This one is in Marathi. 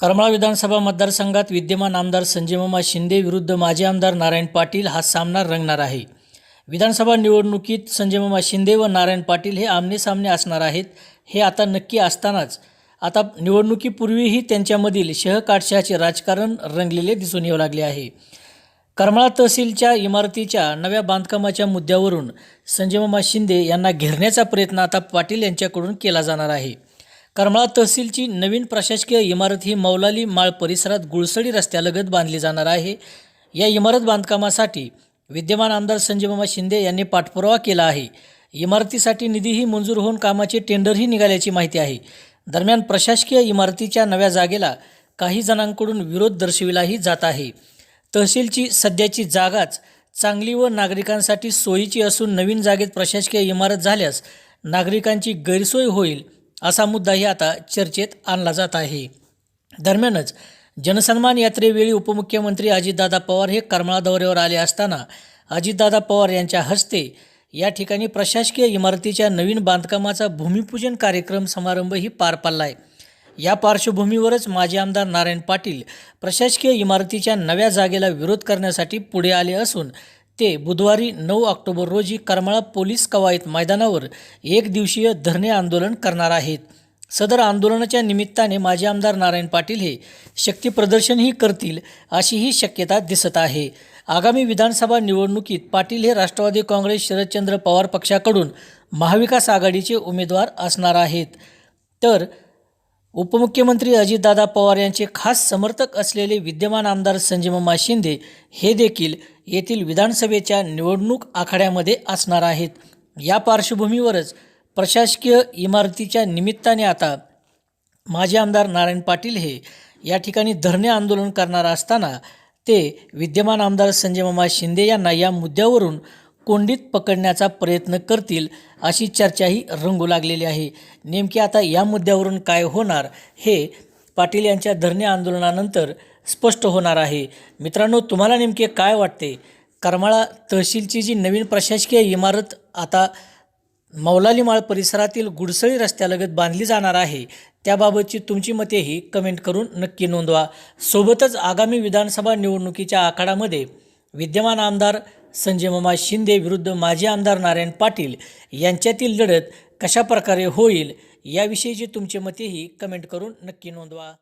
करमाळा विधानसभा मतदारसंघात विद्यमान आमदार संजयमामा शिंदे विरुद्ध माजी आमदार नारायण पाटील हा सामना रंगणार आहे. विधानसभा निवडणुकीत संजयमामा शिंदे व नारायण पाटील हे आमनेसामने असणार आहेत हे आता नक्की असतानाच. आता निवडणुकीपूर्वीही त्यांच्यामधील शहकाटशाचे राजकारण रंगलेले दिसून येऊ लागले आहे. करमाळा तहसीलच्या इमारतीच्या नव्या बांधकामाच्या मुद्द्यावरून संजयमामा शिंदे यांना घेरण्याचा प्रयत्न आता पाटील यांच्याकडून केला जाणार आहे. करमाळा तहसीलची नवीन प्रशासकीय इमारत ही मौलाली माळ परिसरात गुळसडी रस्त्यालगत बांधली जाणार आहे. या इमारत बांधकामासाठी विद्यमान आमदार संजयमामा शिंदे यांनी पाठपुरावा केला आहे. इमारतीसाठी निधीही मंजूर होऊन कामाचे टेंडरही निघाल्याची माहिती आहे. दरम्यान प्रशासकीय इमारतीच्या नव्या जागेला काही जणांकडून विरोध दर्शविलाही जात आहे. तहसीलची सध्याची जागाच चांगली व नागरिकांसाठी सोयीची असून नवीन जागेत प्रशासकीय इमारत झाल्यास नागरिकांची गैरसोय होईल. असा मुद्दाही आता चर्चेत आणला जात आहे. दरम्यानच जनसन्मान यात्रेवेळी उपमुख्यमंत्री अजितदादा पवार हे करमाळा दौऱ्यावर आले असताना अजितदादा पवार यांच्या हस्ते या ठिकाणी प्रशासकीय इमारतीच्या नवीन बांधकामाचा भूमिपूजन कार्यक्रम समारंभही पार पडला आहे या पार्श्वभूमीवरच माजी आमदार नारायण पाटील प्रशासकीय इमारतीच्या नव्या जागेला विरोध करण्यासाठी पुढे आले असून ते बुधवारी नऊ ऑक्टोबर रोजी करमाळा पोलीस कवायत मैदानावर एक दिवसीय धरणे आंदोलन करणार आहेत. सदर आंदोलनाच्या निमित्ताने माजी आमदार नारायण पाटील हे शक्तीप्रदर्शनही करतील अशीही शक्यता दिसत आहे. आगामी विधानसभा निवडणुकीत पाटील हे राष्ट्रवादी काँग्रेस शरदचंद्र पवार पक्षाकडून महाविकास आघाडीचे उमेदवार असणार आहेत. तर उपमुख्यमंत्री अजितदादा पवार यांचे खास समर्थक असलेले विद्यमान आमदार संजयमामा शिंदे हे देखील येथील विधानसभेच्या निवडणूक आखाड्यामध्ये असणार आहेत. या पार्श्वभूमीवरच प्रशासकीय इमारतीच्या निमित्ताने आता माजी आमदार नारायण पाटील हे या ठिकाणी धरणे आंदोलन करणार असताना ते विद्यमान आमदार संजयमामा शिंदे यांना या मुद्द्यावरून कोंडीत पकडण्याचा प्रयत्न करतील अशी चर्चाही रंगू लागलेली आहे. नेमकी आता या मुद्द्यावरून काय होणार हे पाटील यांच्या धरणे आंदोलनानंतर स्पष्ट होणार आहे. मित्रांनो तुम्हाला नेमके काय वाटते? करमाळा तहसीलची जी नवीन प्रशासकीय इमारत आता मौलालीमाळ परिसरातील गुडसळी रस्त्यालगत बांधली जाणार आहे त्याबाबतची तुमची मतेही कमेंट करून नक्की नोंदवा. सोबतच आगामी विधानसभा निवडणुकीच्या आखाडामध्ये विद्यमान आमदार संजय मामा शिंदे विरुद्ध माजी आमदार नारायण पाटील यांच्यातील लढत कशा प्रकारे होईल याविषयीचे तुमचे मतेही कमेंट करून नक्की नोंदवा.